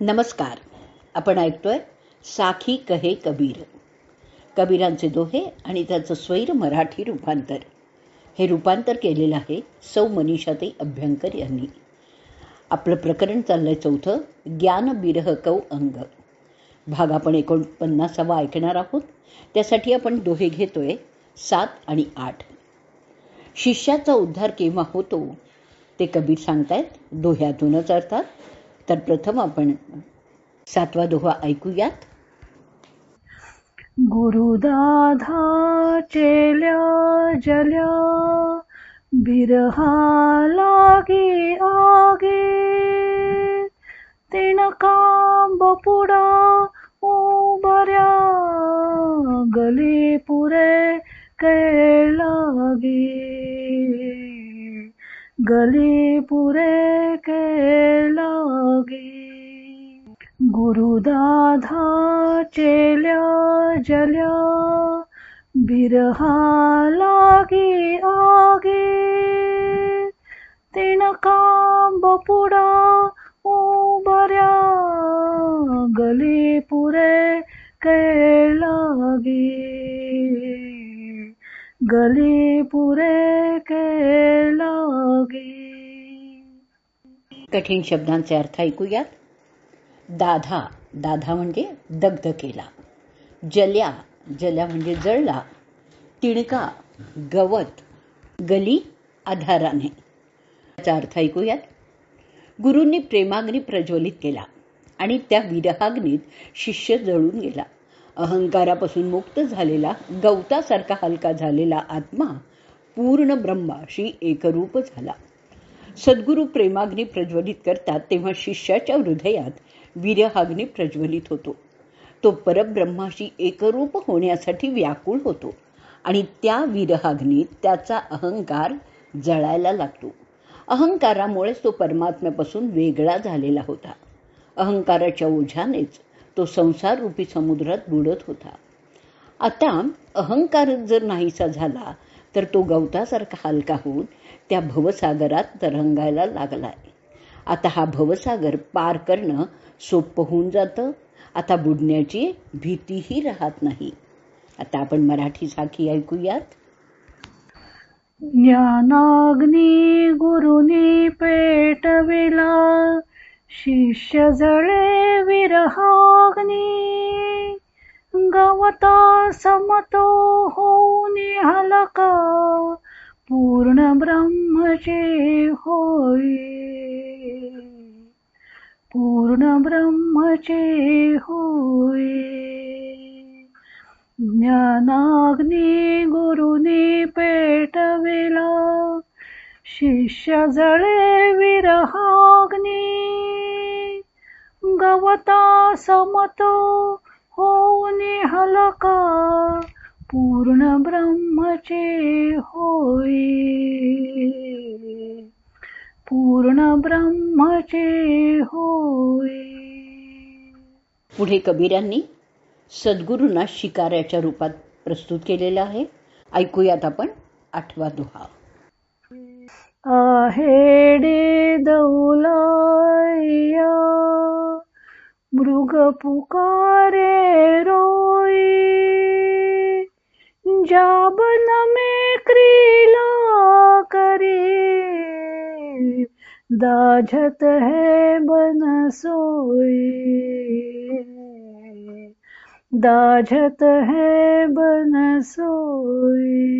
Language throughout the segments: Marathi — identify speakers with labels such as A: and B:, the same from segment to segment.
A: नमस्कार. आपण ऐकतोय साखी कहे कबीर. कबीरांचे दोहे आणि त्याचं स्वैर मराठी रूपांतर. हे रूपांतर केलेलं आहे सौ मनीषाताई अभ्यंकर यांनी. आपलं प्रकरण चाललंय चौथं ज्ञान बिरह कौ अंग. भाग आपण एकोणपन्नासावा ऐकणार आहोत. त्यासाठी आपण दोहे घेतोय सात आणि आठ. शिष्याचा उद्धार केव्हा होतो? ते कबीर सांगतायत दोह्यातूनच अर्थात. तर प्रथम आपण सातवा दोहा ऐकूयात.
B: गुरुदाधा चेल्या जल्या बिरहा लागे आगे. तिणका बपुडा गली पुरे के लागे गुरुदाधा चेल्या जल्या बिरहा लागी आगे. तिणका बपुडा उबऱ्या गली पुरे के लागे गली पुरे के
A: कठीण शब्दांचे अर्थ ऐकूयात. दाधा दाधा म्हणजे दग्ध केला. जल्या जल्या म्हणजे जळला. तिणका गवत गली आधाराने. याचा अर्थ ऐकूयात. गुरूंनी प्रेमाग्नी प्रज्वलित केला आणि त्या विरहाग्नीत शिष्य जळून गेला. अहंकारापासून मुक्त झालेला गवतासारखा हलका झालेला आत्मा पूर्ण ब्रह्माशी एकरूप झाला. सद्गुरू प्रेमाग्नी प्रज्वलित करतात तेव्हा शिष्याच्या हृदयात वीर्यहाग्नी प्रज्वलित होतो. तो परब्रह्माशी एकरूप होण्यासाठी व्याकुळ होतो आणि त्या वीरहाग्नीत त्याचा अहंकार जळायला लागतो. अहंकारामुळेच तो परमात्म्यापासून वेगळा झालेला होता. अहंकाराच्या ओझ्यानेच तो संसाररूपी समुद्रात बुडत होता. आता अहंकार जर नाहीसा झाला तर तो गवतासारखा हलका होऊन त्या भवसागरात तरंगायला लागलाय. आता हा भवसागर पार करणं सोपं होऊन जातं. आता बुडण्याची भीतीही राहत नाही. आता आपण मराठी साखी ऐकूयात.
B: ज्ञानाग्नी गुरुनी पेटविला शिष्य जळे विरहाग्नी. गवता समतो हो हलका. पूर्ण ब्रह्मचे होई. पूर्ण ब्रह्मचे होय ज्ञानाग्नी गुरुनी पेटविला. शिष्य जळे विरहाग्नी. गवता समतो होऊन हलका पूर्ण ब्रह्मचे होय. पूर्ण ब्रह्मचे होय.
A: पुढे कबीरांनी सद्गुरूंना शिकाऱ्याच्या रूपात प्रस्तुत केलेलं आहे. ऐकूयात आपण आठवा दोहा.
B: आहेडे दौलाया. मृग पुकारे रोई। जाबन में क्रीला करे। दाझत है बन सोई। दाझत है बन सोई।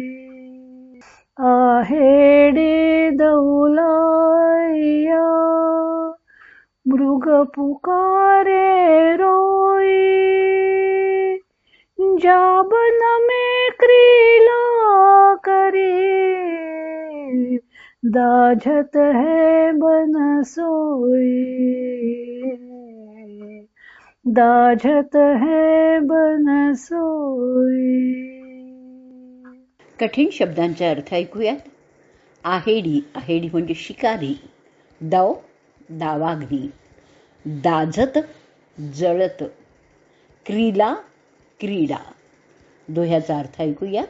B: आहेडे दौलाया। मृग पुकारे रोई। जाबन में क्रीला करे। दाझत है बन सोई। दाझत है बन सोई।
A: कठीण शब्दांचे अर्थ ऐकूयात. आहेडी आहेडी म्हणजे शिकारी. दव दावाग्नी. दाझत जळत. क्रीला क्रीडा. दोह्याचा अर्थ ऐकूयात.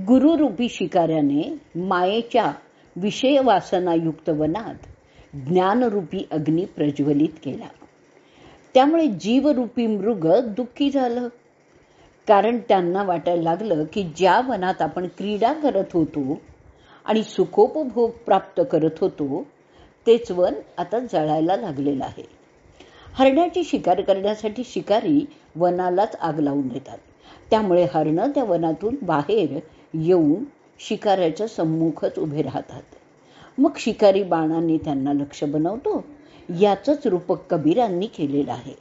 A: गुरुरूपी शिकाऱ्याने मायेच्या विषयवासनायुक्त वनात ज्ञानरूपी अग्नी प्रज्वलित केला. त्यामुळे जीवरूपी मृग दुःखी झालं. कारण त्यांना वाटायला लागलं की ज्या वनात आपण क्रीडा करत होतो आणि सुखोपभोग प्राप्त करत होतो तेच वन आता जळायला लागलेलं आहे. हरणाची शिकार करण्यासाठी शिकारी वनालाच आग लावून देतात. त्यामुळे हरणं त्या वनातून बाहेर येऊन शिकाऱ्याच्या सम्मुखच उभे राहतात. मग शिकारी बाणांनी त्यांना लक्ष बनवतो. याचंच रूपक कबीरांनी केलेलं आहे.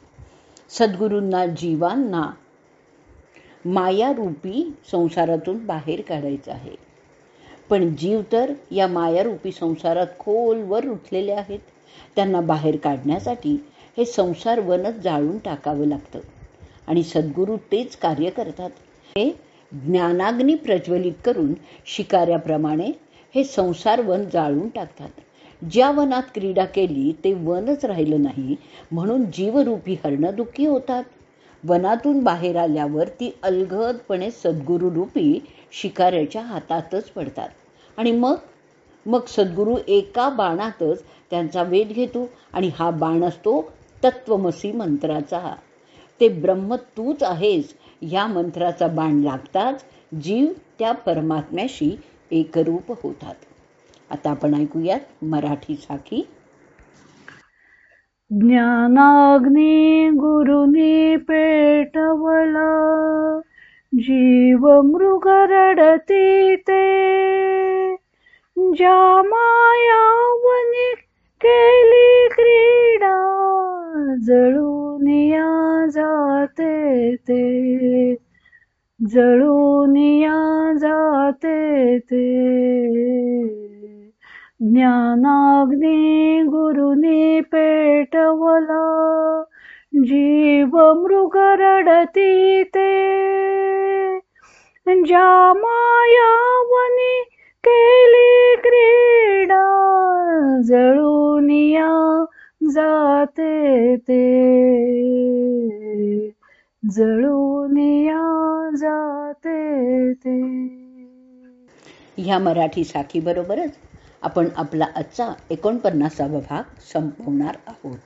A: सद्गुरूंना जीवांना मायारूपी संसारातून बाहेर काढायचं आहे. पण जीव तर या मायारूपी संसारात खोलवर रुठलेले आहेत. त्यांना बाहेर काढण्यासाठी हे संसार वनच जाळून टाकावं लागतं. आणि सद्गुरू तेच कार्य करतात. हे ज्ञानाग्नी प्रज्वलित करून शिकाऱ्याप्रमाणे हे संसार वन जाळून टाकतात. ज्या वनात क्रीडा केली ते वनच राहिलं नाही म्हणून जीवरूपी हरणं दुःखी होतात. वनातून बाहेर आल्यावर ती अलगदपणे सद्गुरूरूपी शिकाऱ्याच्या हातातच पडतात. आणि मग मग सद्गुरू एका बाणातच त्यांचा वेध घेतो आणि हा बाण असतो तत्वमसी मंत्राचा. ते ब्रह्म तूच आहेस या मंत्राचा बाण लागताच जीव त्या परमात्म्याशी एकरूप होतात. आता आपण ऐकूयात मराठी साखी.
B: ज्ञानाग्नी गुरुनी पेटवला. जीव मृग रडते ते ज्या मायावनी केली क्रीडा जळून या जाते ते. जळून या जाते ते. ज्ञानाग्नी गुरुनी पेटवला जीव मृग रडती ते ज्या मायावने केली क्रीडा जळून या जाते ते. जळून या जाते ते.
A: ह्या मराठी साखीबरोबरच आपण आपला आजचा एकोणपन्नासावा भाग संपवणार आहोत.